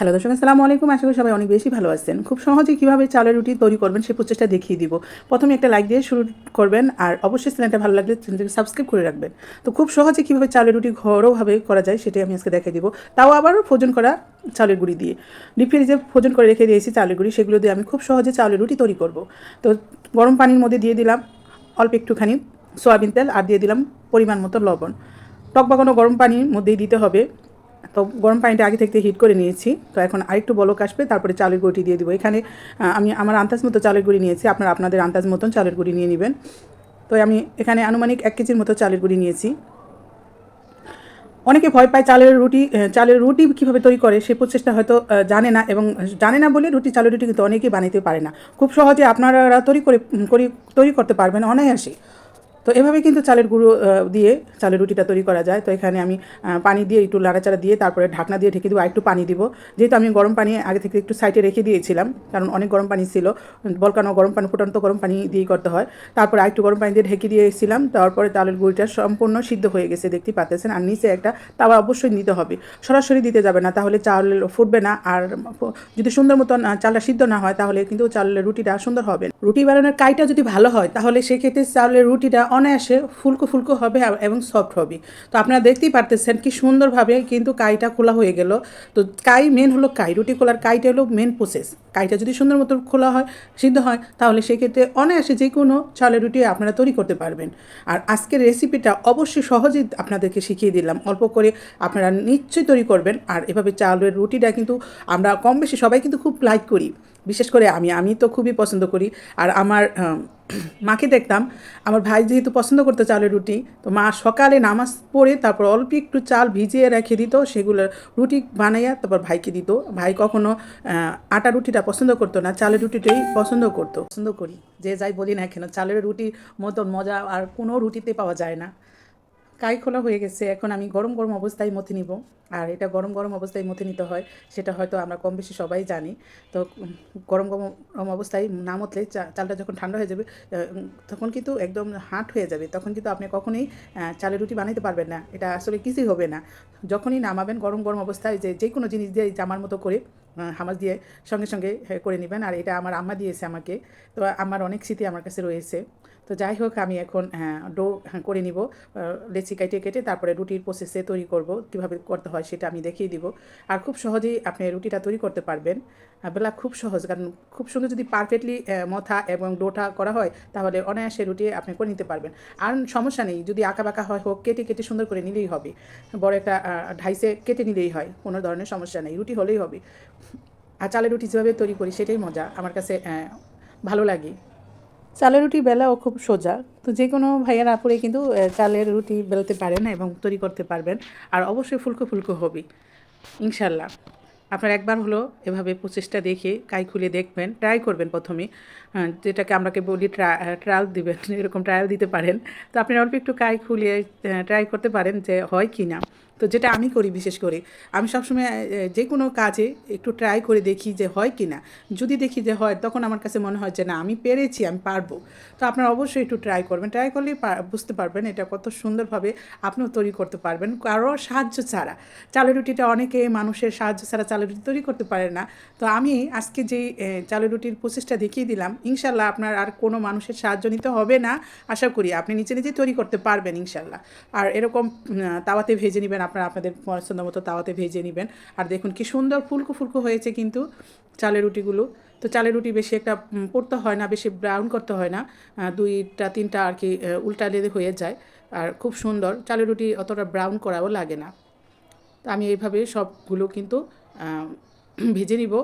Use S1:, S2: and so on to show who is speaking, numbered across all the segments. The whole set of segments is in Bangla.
S1: হ্যালো দর্শক, আসসালামু আলাইকুম। আশা করি সবাই অনেক বেশি ভালো আছেন। খুব সহজে কীভাবে চালের রুটি তৈরি করবেন সেই প্রচেষ্টা দেখিয়ে দিব। প্রথমে একটা লাইক দিয়ে শুরু করবেন আর অবশ্যই চ্যানেলটা ভালো লাগলে চ্যানেলটাকে সাবস্ক্রাইব করে রাখবেন। তো খুব সহজে কীভাবে চালের রুটি ঘরোভাবে করা যায় সেটাই আমি আজকে দেখিয়ে দিব। তাও আবারও ফোজন করা চালের গুঁড়ি দিয়ে। ডিপ ফ্রিজে ফোজন করে রেখে দিয়েছি চালের গুঁড়ি। সেগুলো দিয়ে আমি খুব সহজে চালের রুটি তৈরি করব। তো গরম পানির মধ্যে দিয়ে দিলাম অল্প একটুখানি সয়াবিন তেল আর দিয়ে দিলাম পরিমাণ মতো লবণ। টক বাগানো গরম পানির মধ্যেই দিতে হবে। তো গরম পানিটা আগে থেকে হিট করে নিয়েছি। তো এখন আরেকটু বলক আসবে, তারপরে চালের গুঁড়ি দিয়ে দিব। এখানে আমি আমার আন্দাজ মতো চালের গুঁড়ি নিয়েছি। আপনারা আপনাদের আন্দাজ মতন চালের গুঁড়ি নিয়ে নেবেন। তো আমি এখানে আনুমানিক এক কেজির মতো চালের গুঁড়ি নিয়েছি। অনেকে ভয় পায় চালের রুটি চালের রুটি কীভাবে তৈরি করে, সে প্রচেষ্টা হয়তো জানে না এবং জানে না বলে রুটি, চালের রুটি কিন্তু অনেকেই বানাতে পারে না। খুব সহজে আপনারা তৈরি করি তৈরি করতে পারবেন অনায়াসে। তো এভাবে কিন্তু চালের গুঁড়ো দিয়ে চালের রুটিটা তৈরি করা যায়। তো এখানে আমি পানি দিয়ে একটু লাড়াচাড়া দিয়ে তারপরে ঢাকনা দিয়ে ঢেকে দেবো, আর একটু পানি দিব। যেহেতু আমি গরম পানি আগে থেকে একটু সাইডে রেখে দিয়েছিলাম, কারণ অনেক গরম পানি ছিল। বলকানো গরম পানি, ফুটান্ত গরম পানি দিয়েই করতে হয়। তারপরে আরেকটু গরম পানি দিয়ে ঢেকে দিয়েছিলাম, তারপরে চালের গুঁড়িটা সম্পূর্ণ সিদ্ধ হয়ে গেছে, দেখতে পাচ্ছেন। আর নিচে একটা তাওয়া অবশ্যই নিতে হবে। সরাসরি দিতে যাবে না, তাহলে চাল ফুটবে না। আর যদি সুন্দর মতন চালটা সিদ্ধ না হয়, তাহলে কিন্তু চালের রুটিটা সুন্দর হবে রুটি বানানোর কাইটা যদি ভালো হয়, তাহলে সেক্ষেত্রে চালের রুটিটা অনায়াসে ফুলকো ফুলকো হবে এবং সফট হবে। তো আপনারা দেখতেই পারতেছেন কি সুন্দরভাবে কিন্তু কাইটা খোলা হয়ে গেল। তো কাই মেন হলো কাই রুটি খোলার কাইটা হলো মেন প্রসেস কাইটা যদি সুন্দর মতো খোলা হয় সিদ্ধ হয় তাহলে সেক্ষেত্রে অনায়াসে যে কোনো চালের রুটি আপনারা তৈরি করতে পারবেন। আর আজকের রেসিপিটা অবশ্যই সহজেই আপনাদেরকে শিখিয়ে দিলাম। অল্প করে আপনারা নিশ্চয়ই তৈরি করবেন। আর এভাবে চালের রুটিটা কিন্তু আমরা কম বেশি সবাই কিন্তু খুব লাইক করি। বিশেষ করে আমি আমি তো খুবই পছন্দ করি। আর আমার আম, মাকে দেখতাম। আমার ভাই যেহেতু পছন্দ করতো চালের রুটি, তো মা সকালে নামাজ পড়ে তারপর অল্প একটু চাল ভিজিয়ে রেখে দিত, সেগুলো রুটি বানাইয়া তারপর ভাইকে দিত। ভাই কখনো আটা রুটিটা পছন্দ করতো না, চালের রুটিটাই পছন্দ করতো। পছন্দ করি। যে যাই বলি না কেন, চালের রুটির মতন মজা আর কোনো রুটিতে পাওয়া যায় না। কাই খোলা হয়ে গেছে, এখন আমি গরম গরম অবস্থায় মথে নিব। আর এটা গরম গরম অবস্থায় মথে নিতে হয়, সেটা হয়তো আমরা কম বেশি সবাই জানি। তো গরম গরম অবস্থায় না মতলে চালটা যখন ঠান্ডা হয়ে যাবে তখন কিন্তু একদম হাট হয়ে যাবে। তখন কিন্তু আপনি কখনোই চালের রুটি বানাইতে পারবেন না। এটা আসলে কিছুই হবে না। যখনই নামাবেন গরম গরম অবস্থায় যে যে কোনো জিনিস দিয়ে জামার মতো করে হামাজ দিয়ে সঙ্গে সঙ্গে করে নেবেন। আর এটা আমার আম্মা দিয়েছে আমাকে। তো আমার অনেক স্মৃতি আমার কাছে রয়েছে। তো যাই হোক আমি এখন হ্যাঁ, ডো হ্যাঁ, করে নিব। লেচি কেটে কেটে তারপরে রুটির প্রসেসে তৈরি করব। কীভাবে করতে হয় সেটা আমি দেখিয়ে দিব। আর খুব সহজেই আপনি রুটিটা তৈরি করতে পারবেন। বেলা খুব সহজ কারণ খুব সুন্দর যদি পারফেক্টলি মথা এবং ডোটা করা হয় তাহলে অনায়াসে রুটি আপনি করে নিতে পারবেন। আর সমস্যা নেই যদি আঁকা বাঁকা হয় হোক কেটে কেটে সুন্দর করে নিলেই হবে। বড় একটা ঢাইসে কেটে নিলেই হয় কোনো ধরনের সমস্যা নেই রুটি হলেই হবে। আর চালের রুটি যেভাবে তৈরি করি, সেটাই মজা। আমার কাছে ভালো লাগে। চালের রুটি বেলাও খুব সোজা। তো যে কোনো ভাইয়ার আপুরে কিন্তু চালের রুটি বেলতে পারেন এবং তৈরি করতে পারবেন। আর অবশ্যই ফুলকো ফুলকো হবে। ইনশাল্লাহ আপনার একবার হলো এভাবে প্রচেষ্টা দেখে কাই খুলে দেখবেন ট্রাই করবেন প্রথমে। যেটাকে আমরাকে বলি ট্রায়াল দিবেন, এরকম ট্রায়াল দিতে পারেন। তো আপনি অল্প একটু কাই খুলে ট্রাই করতে পারেন যে হয় কি না তো যেটা আমি করি, বিশেষ করে, আমি সবসময় যে কোনো কাজে একটু ট্রাই করে দেখি যে হয় কি না যদি দেখি যে হয়, তখন আমার কাছে মনে হয় যে না, আমি পেরেছি, আমি পারব। তো আপনারা অবশ্যই একটু ট্রাই করবেন। ট্রাই করলেই বুঝতে পারবেন এটা কত সুন্দরভাবে আপনিও তৈরি করতে পারবেন। কারও সাহায্য ছাড়া। চালের রুটিটা অনেকে মানুষের সাহায্য ছাড়া চালের রুটি তৈরি করতে পারে না। তো আমি আজকে যেই চালের রুটির প্রচেষ্টা দেখিয়ে দিলাম, ইনশাল্লাহ আপনার আর কোনো মানুষের সাহায্য নিতে হবে না। আশা করি আপনি নিজে নিজে তৈরি করতে পারবেন, ইনশাল্লাহ। আর এরকম তাওয়াতে ভেজে নেবেন আপনারা আপনাদের পছন্দ মতো তাওয়াতে ভেজে নেবেন। আর দেখুন কি সুন্দর ফুলকো ফুলকো হয়েছে কিন্তু চালের রুটিগুলো। তো চালের রুটি বেশি একটা পড়তে হয় না, বেশি ব্রাউন করতে হয় না। দুইটা, তিনটা আর কি উল্টা লেদে হয়ে যায়। আর খুব সুন্দর, চালের রুটি অতটা ব্রাউন করাও লাগে না। তো আমি এইভাবে সবগুলো কিন্তু ভেজে নিব।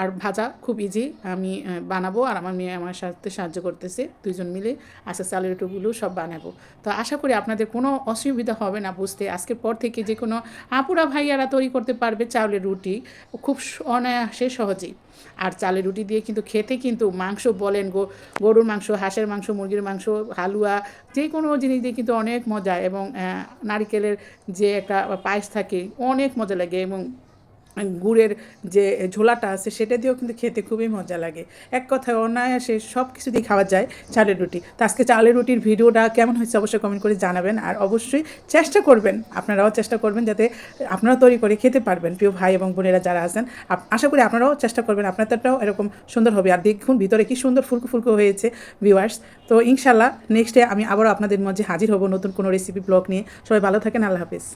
S1: আর ভাজা খুব ইজি আমি বানাবো আর আমার মেয়ে আমার সাথে সাহায্য করতেছে দুইজন মিলে চালের রুটিগুলো সব বানাবো। তো আশা করি আপনাদের কোনো অসুবিধা হবে না বুঝতে। আজকের পর থেকে যে কোনো আপুরা ভাইয়ারা তৈরি করতে পারবে চাউলের রুটি। খুব অনায়াসে সহজেই। আর চালের রুটি দিয়ে কিন্তু খেতে কিন্তু মাংস বলেন গো, গরুর মাংস, হাঁসের মাংস, মুরগির মাংস, হালুয়া, যে কোনো জিনিস দিয়ে কিন্তু অনেক মজা। এবং নারিকেলের যে একটা পায়েস থাকে অনেক মজা লাগে এবং গুড়ের যে ঝোলাটা আছে সেটা দিয়েও কিন্তু খেতে খুবই মজা লাগে। এক কথায় অনায়াসে সব কিছু দিয়ে খাওয়া যায় চালের রুটি। তো আজকে চালের রুটির ভিডিওটা কেমন হয়েছে অবশ্যই কমেন্ট করে জানাবেন। আর অবশ্যই চেষ্টা করবেন, আপনারাও চেষ্টা করবেন যাতে আপনারাও তৈরি করে খেতে পারবেন। প্রিয় ভাই এবং বোনেরা যারা আছেন আশা করি আপনারাও চেষ্টা করবেন। আপনাদেরটাও এরকম সুন্দর হবে। আর দেখুন ভিতরে কি সুন্দর ফুলকো ফুলকো হয়েছে ভিউয়ার্স তো ইনশাল্লাহ নেক্সটে আমি আবারও আপনাদের মাঝে হাজির হব নতুন কোনো রেসিপি ব্লগ নিয়ে। সবাই ভালো থাকেন, আল্লাহ হাফিজ।